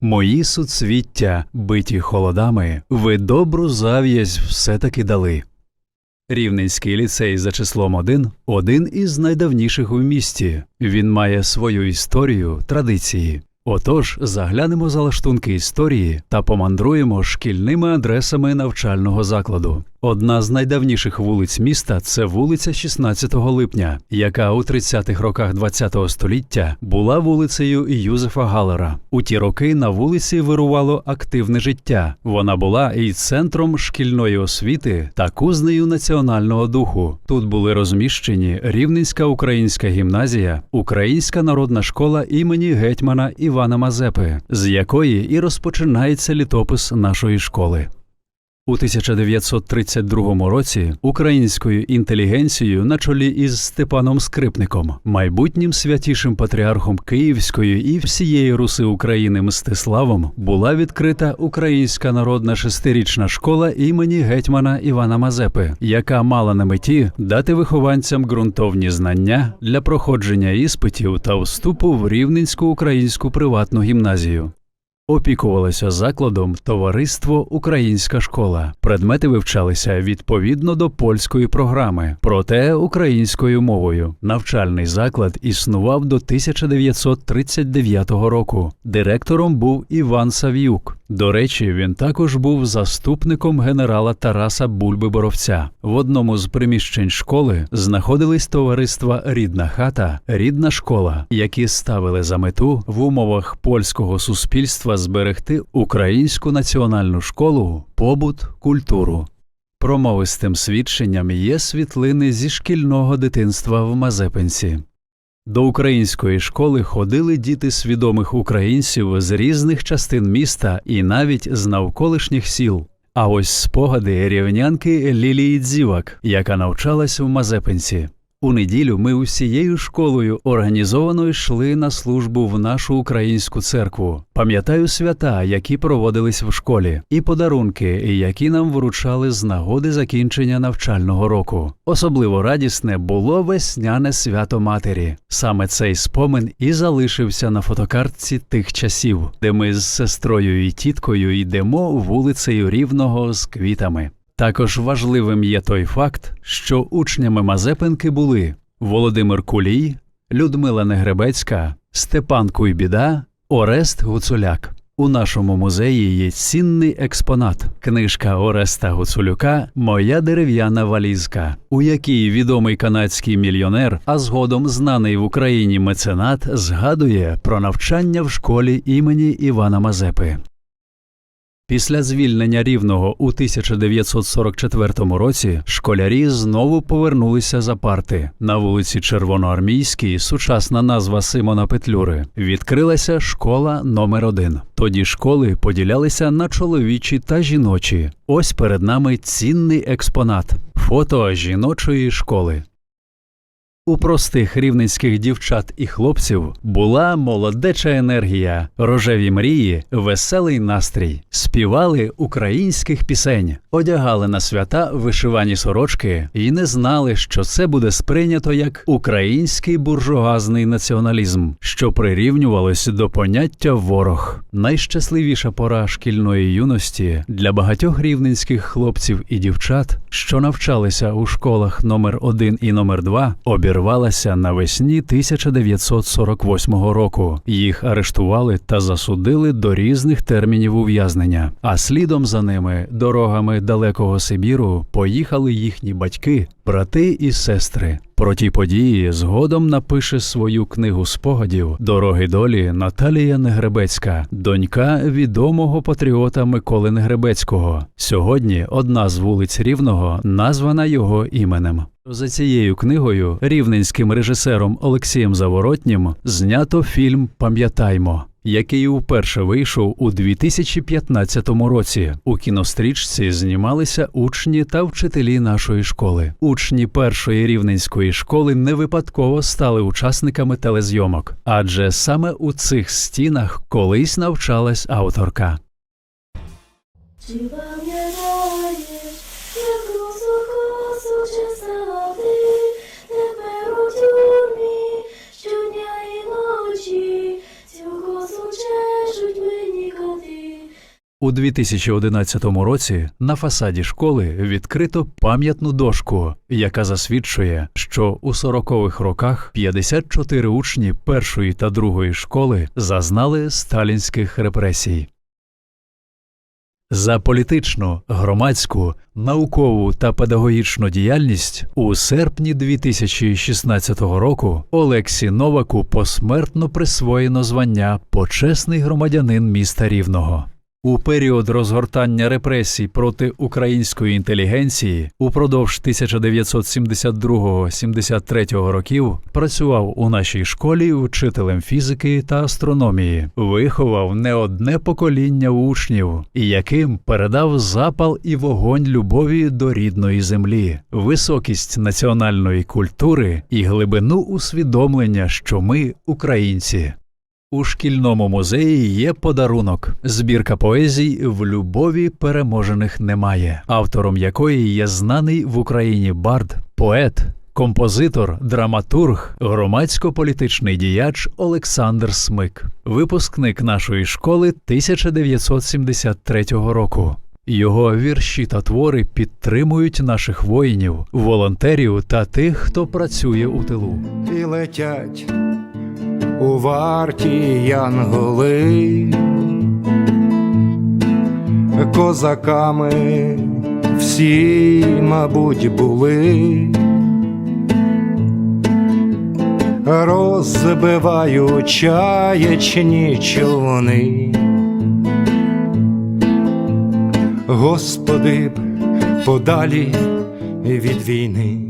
Мої суцвіття, биті холодами, ви добру зав'язь все-таки дали. Рівненський ліцей за числом 1 – один із найдавніших у місті. Він має свою історію, традиції. Отож, заглянемо за лаштунки історії та помандруємо шкільними адресами навчального закладу. Одна з найдавніших вулиць міста це вулиця 16 липня, яка у 30-х роках ХХ століття була вулицею Юзефа Галера. У ті роки на вулиці вирувало активне життя. Вона була і центром шкільної освіти та кузнею національного духу. Тут були розміщені Рівненська українська гімназія, Українська народна школа імені гетьмана Івана Мазепи, з якої і розпочинається літопис нашої школи. У 1932 році українською інтелігенцією на чолі із Степаном Скрипником, майбутнім святішим патріархом Київської і всієї Руси України Мстиславом, була відкрита Українська народна шестирічна школа імені гетьмана Івана Мазепи, яка мала на меті дати вихованцям ґрунтовні знання для проходження іспитів та вступу в Рівненську українську приватну гімназію. Опікувалося закладом товариство Українська школа. Предмети вивчалися відповідно до польської програми, проте українською мовою. Навчальний заклад існував до 1939 року. Директором був Іван Сав'юк. До речі, він також був заступником генерала Тараса Бульби Боровця. В одному з приміщень школи знаходились товариства Рідна хата, рідна школа, які ставили за мету в умовах польського суспільства зберегти українську національну школу, побут, культуру. Промовистим свідченням є світлини зі шкільного дитинства в Мазепинці. До української школи ходили діти свідомих українців з різних частин міста і навіть з навколишніх сіл. А ось спогади рівнянки Лілії Дзівак, яка навчалась в Мазепинці. У неділю ми усією школою організовано йшли на службу в нашу українську церкву. Пам'ятаю свята, які проводились в школі, і подарунки, які нам вручали з нагоди закінчення навчального року. Особливо радісне було весняне свято матері. Саме цей спомин і залишився на фотокартці тих часів, де ми з сестрою і тіткою йдемо вулицею рівного з квітами. Також важливим є той факт, що учнями Мазепинки були Володимир Кулій, Людмила Негребецька, Степан Куйбіда, Орест Гуцуляк. У нашому музеї є цінний експонат книжка Ореста Гуцулюка Моя дерев'яна валізка, у якій відомий канадський мільйонер, а згодом знаний в Україні меценат, згадує про навчання в школі імені Івана Мазепи. Після звільнення рівного у 1944 році школярі знову повернулися за парти. На вулиці Червоноармійській, сучасна назва Симона Петлюри, відкрилася школа номер 1 Тоді школи поділялися на чоловічі та жіночі. Ось перед нами цінний експонат фото жіночої школи. У простих рівненських дівчат і хлопців була молодеча енергія, рожеві мрії, веселий настрій, співали українських пісень, одягали на свята вишивані сорочки і не знали, що це буде сприйнято як український буржуазний націоналізм, що прирівнювалось до поняття ворог. Найщасливіша пора шкільної юності для багатьох рівненських хлопців і дівчат, що навчалися у школах номер 1 і номер 2 обірвалася навесні 1948 року. Їх арештували та засудили до різних термінів ув'язнення. А слідом за ними дорогами далекого Сибіру поїхали їхні батьки, брати і сестри. Про ті події згодом напише свою книгу спогадів Дороги долі Наталія Негребецька, донька відомого патріота Миколи Негребецького. Сьогодні одна з вулиць Рівного названа його іменем. За цією книгою рівненським режисером Олексієм Заворотнім знято фільм Пам'ятаймо. Який уперше вийшов у 2015 році. У кінострічці знімалися учні та вчителі нашої школи. Учні першої рівненської школи не випадково стали учасниками телезйомок, адже саме у цих стінах колись навчалась авторка. Чи У 2011 році на фасаді школи відкрито пам'ятну дошку, яка засвідчує, що у 40-х роках 54 учні першої та другої школи зазнали сталінських репресій. За політичну, громадську, наукову та педагогічну діяльність у серпні 2016 року Олексі Новаку посмертно присвоєно звання почесний громадянин міста Рівного. У період розгортання репресій проти української інтелігенції упродовж 1972-73 років працював у нашій школі вчителем фізики та астрономії, виховав не одне покоління учнів, яким передав запал і вогонь любові до рідної землі, високість національної культури і глибину усвідомлення, що ми українці. У шкільному музеї є подарунок збірка поезій в любові переможених немає, автором якої є знаний в Україні бард, поет, композитор, драматург, громадсько-політичний діяч Олександр Смик, випускник нашої школи 1973 року. Його вірші та твори підтримують наших воїнів, волонтерів та тих, хто працює у тилу. і летять у варті янголи, козаками всі, мабуть, були, розбивають чаєчні човни. Господи подалі від війни.